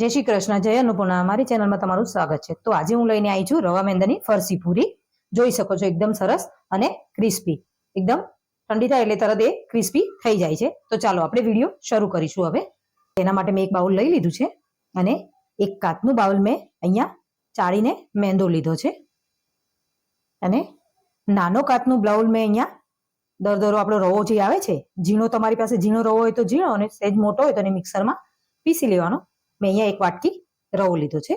જય શ્રી કૃષ્ણ, જય અન્નપૂર્ણા. અમારી ચેનલમાં તમારું સ્વાગત છે. તો આજે હું લઈને આવી છું રવા મેંદાની ફરસી પૂરી. જોઈ શકો છો, એકદમ સરસ અને ક્રિસ્પી એકદમ ઠંડી થાય એટલે તરત એ ક્રિસ્પી થઈ જાય છે. તો ચાલો આપણે વીડિયો શરૂ કરીશું હવે. તેના માટે મેં એક બાઉલ લઈ લીધું છે અને એક કાચનું બાઉલ મેં અહીંયા ચાળીને મેંદો લીધો છે. અને નાનો કાચનું બાઉલ મેં અહીંયા દર દરો આપણો રવો જે આવે છે, ઝીણો, તમારી પાસે ઝીણો રવો હોય તો ઝીણો અને સહેજ મોટો હોય તો એને મિક્સરમાં પીસી લેવાનો. મેં અહીંયા એક વાટકી રવો લીધો છે.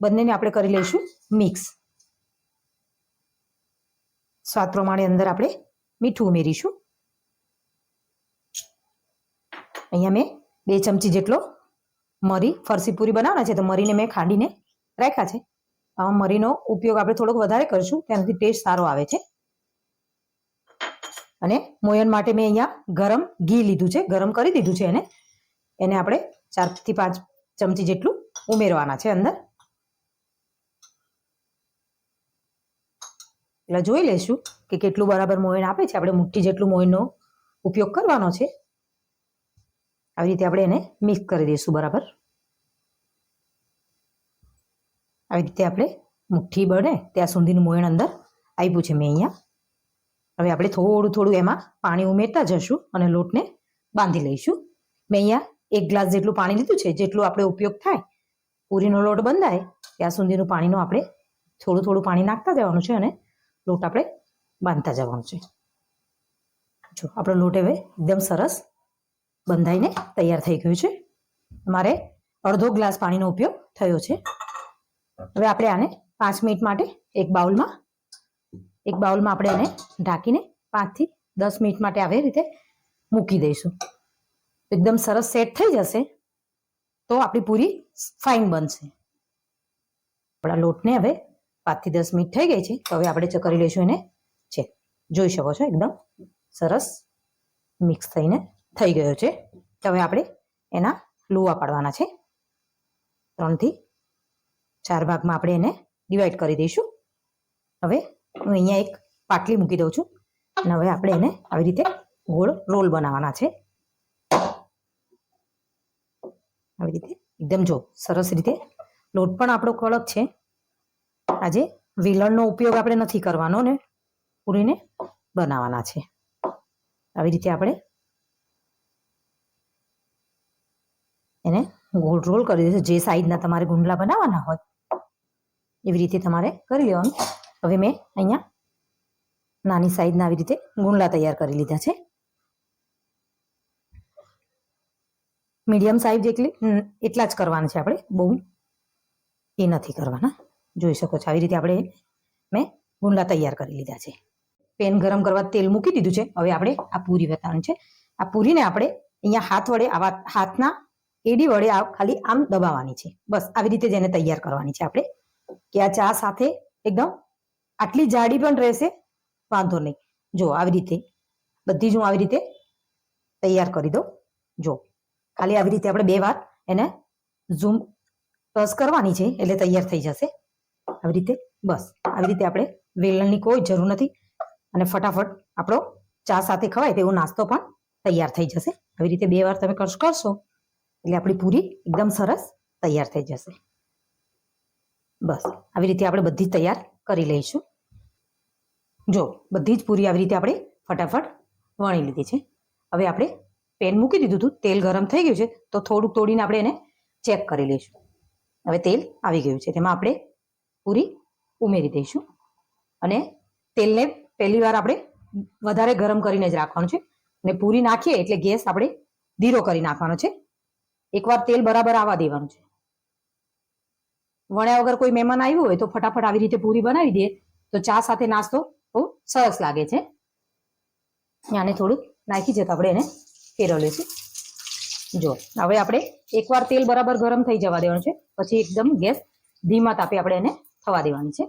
બંનેને આપણે કરી લઈશું મિક્સ. સ્વાદ પ્રમાણે અંદર આપણે મીઠું ઉમેરીશું. અહીંયા મેં બે ચમચી જેટલો મરી ફરસી પૂરી બનાવવાના છે, તો મરીને મેં ખાંડીને રાખ્યા છે. આમાં મરીનો ઉપયોગ આપણે થોડોક વધારે કરશું તેનાથી ટેસ્ટ સારો આવે છે. અને મોયન માટે મેં અહીંયા ગરમ ઘી લીધું છે, ગરમ કરી દીધું છે એને. એને આપણે ચારથી પાંચ ચમચી જેટલું ઉમેરવાના છે અંદર. એટલે જોઈ લઈશું કે કેટલું બરાબર મોયન આપે છે. આપણે મુઠ્ઠી જેટલું મોયનનો ઉપયોગ કરવાનો છે. આવી રીતે આપણે એને મિક્સ કરી દઈશું બરાબર. આવી રીતે આપણે મુઠ્ઠી બને ત્યાં સુધીનું મોયણ અંદર આપ્યું છે મેં અહીંયા. હવે આપણે થોડું થોડું એમાં પાણી ઉમેરતા જશું અને લોટને બાંધી લઈશું. મેં અહીંયા એક ગ્લાસ જેટલું પાણી લીધું છે, જેટલું આપણે ઉપયોગ થાય, પૂરીનો લોટ બંધાય, ત્યાં સુધીનું પાણીનું આપણે થોડું થોડું પાણી નાખતા જવાનું છે અને લોટ આપણે બાંધતા જવાનું છે. જો, આપણો લોટ હવે એકદમ સરસ બંધાઈને તૈયાર થઈ ગયું છે. મારે અડધો ગ્લાસ પાણીનો ઉપયોગ થયો છે. હવે આપણે આને પાંચ મિનિટ માટે એક બાઉલમાં એક બાઉલમાં આપણે એને ઢાંકીને પાંચથી દસ મિનિટ માટે આવી રીતે મૂકી દઈશું. એકદમ સરસ સેટ થઈ જશે, તો આપણી પૂરી ફાઇન બનશે. આપણા લોટને હવે પાંચથી દસ મિનિટ થઈ ગઈ છે, તો હવે આપણે ચકરી કરી લઈશું એને છે જોઈ શકો છો, એકદમ સરસ મિક્સ થઈને થઈ ગયો છે. તો હવે આપણે એના લુવા પાડવાના છે. ત્રણથી ચાર ભાગમાં આપણે એને ડિવાઈડ કરી દઈશું. હવે હું અહીંયા એક પાટલી મૂકી દઉં છું. અને હવે આપણે એને આવી રીતે ગોળ રોલ બનાવવાના છે. આવી રીતે એકદમ જો સરસ રીતે લોટ પણ આપણો કડક છે. આજે વેલણનો ઉપયોગ આપણે નથી કરવાનો ને, પૂરીને બનાવવાના છે. આવી રીતે આપણે એને ગોળ રોલ કરી દઈશું. જે સાઈઝના તમારે ગુંડલા બનાવવાના હોય, એવી રીતે તમારે કરી લેવાનું. હવે મેં અહીંયા નાની સાઈઝના આવી રીતે ગુંડલા તૈયાર કરી લીધા છે. મીડિયમ સાઈઝ જેટલી. એટલા જ કરવાના છે આપણે, બહુ એ નથી કરવાના. જોઈ શકો છો, આવી રીતે આપણે મેં ગુંડલા તૈયાર કરી લીધા છે. પેન ગરમ કરવા તેલ મૂકી દીધું છે. હવે આપણે આ પૂરી વતાવવાની છે. આ પૂરીને આપણે અહીંયા હાથ વડે, આવા હાથના એડી વડે ખાલી આમ દબાવવાની છે. બસ, આવી રીતે જ એને તૈયાર કરવાની છે આપણે. કે આ ચા સાથે એકદમ આટલી જાડી પણ રહેશે, વાંધો નહીં. જો, આવી રીતે, બધી જ હું આવી રીતે તૈયાર કરી દઉં. જો ખાલી આવી રીતે આપણે બે વાર એને ઝૂમ પ્લસ કરવાની છે, એટલે તૈયાર થઈ જશે. આવી રીતે, બસ. આવી રીતે આપણે વેલણની કોઈ જરૂર નથી. અને ફટાફટ આપણો ચા સાથે ખવાય તેવો નાસ્તો પણ તૈયાર થઈ જશે. આવી રીતે બે વાર તમે કરશો કરશો, એટલે આપણી પૂરી એકદમ સરસ તૈયાર થઈ જશે. બસ. આવી રીતે આપણે બધી તૈયાર કરી લઈશું. જો, બધી જ પૂરી આવી રીતે આપણે ફટાફટ વણી લીધી છે. હવે આપણે પેન મૂકી દીધું હતું તેલ ગરમ થઈ ગયું છે, તો થોડુંક તોડીને આપણે એને ચેક કરી લઈશું. હવે તેલ આવી ગયું છે, તેમાં આપણે પૂરી ઉમેરી દઈશું. અને તેલને પહેલી વાર આપણે વધારે ગરમ કરીને જ રાખવાનું છે. અને પૂરી નાખીએ એટલે ગેસ આપણે ધીરો કરી નાખવાનો છે. એકવાર તેલ બરાબર આવવા દેવાનું છે. વણ્યા વગર કોઈ મહેમાન આવ્યું હોય તો ફટાફટ આવી રીતે પૂરી બનાવી દે તો ચા સાથે નાસ્તો બહુ સરસ લાગે છે. આને થોડુંક નાખી જતા આપણે એને ફેરવ લઈશું જો, હવે આપણે એકવાર તેલ બરાબર ગરમ થઈ જવા દેવાનું છે. પછી એકદમ ગેસ ધીમા તાપે આપણે એને થવા દેવાની છે.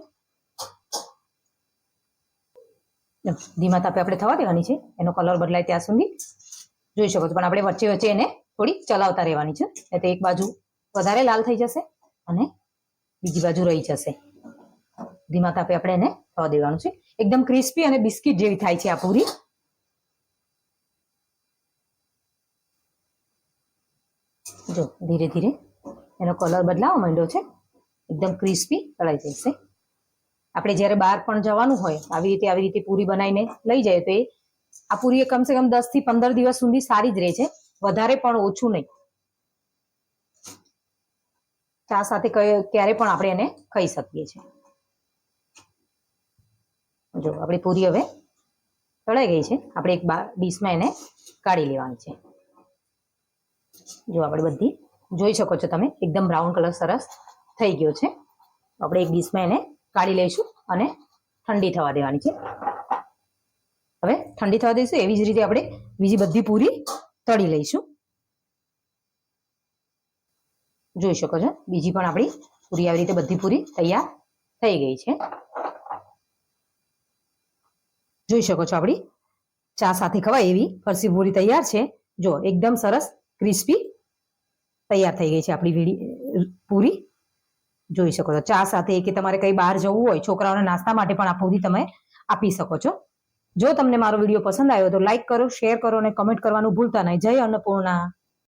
ધીમા તાપે આપણે થવા દેવાની છે. એનો કલર બદલાય ત્યાં સુધી જોઈ શકો છો. પણ આપણે વચ્ચે વચ્ચે એને થોડી ચલાવતા રહેવાની છે. એટલે એક બાજુ વધારે લાલ થઈ જશે અને બીજી બાજુ રહી જશે. ધીમા તાપે આપણે એને થવા દેવાનું છે. એકદમ ક્રિસ્પી અને બિસ્કિટ જેવી થાય છે આ પૂરી. જો ધીરે ધીરે એનો કલર બદલાવા માંડ્યો છે. એકદમ ક્રિસ્પી તળાઈ જશે. આપણે જ્યારે બહાર પણ જવાનું હોય, આવી રીતે આવી રીતે પૂરી બનાવીને લઈ જાય તો એ આ પૂરી કમસે કમ દસથી પંદર દિવસ સુધી સારી જ રહે છે. વધારે પણ ઓછું નહીં. ચા સાથે કય- ક્યારે પણ આપણે એને ખાઈ શકીએ છીએ. જો આપણી પૂરી હવે તળાઈ ગઈ છે. આપણે એક ડીશમાં એને કાઢી લેવાની છે. જો આપણે બધી જોઈ શકો છો તમે, એકદમ બ્રાઉન કલર સરસ થઈ ગયો છે. આપણે એક ડીશમાં એને કાઢી લઈશું અને ઠંડી થવા દેવાની છે. હવે ઠંડી થવા દઈશું, એવી જ રીતે આપણે બીજી બધી પૂરી તળી લઈશું. જોઈ શકો છો, બીજી પણ આપણી પૂરી આવી રીતે બધી પૂરી તૈયાર થઈ ગઈ છે. જોઈ શકો છો આપણી ચા સાથે ખવાય એવી ફરસી પૂરી તૈયાર છે. જો એકદમ સરસ ક્રિસ્પી તૈયાર થઈ ગઈ છે આપણી વીડી પૂરી. જોઈ શકો છો. ચા સાથે કે તમારે કઈ બહાર જવું હોય, છોકરાઓને નાસ્તા માટે પણ આ પૂરી તમે આપી શકો છો. જો તમને મારો વીડિયો પસંદ આવ્યો તો લાઈક કરો શેર કરો અને કમેન્ટ કરવાનું ભૂલતા નહીં. જય અન્નપૂર્ણા.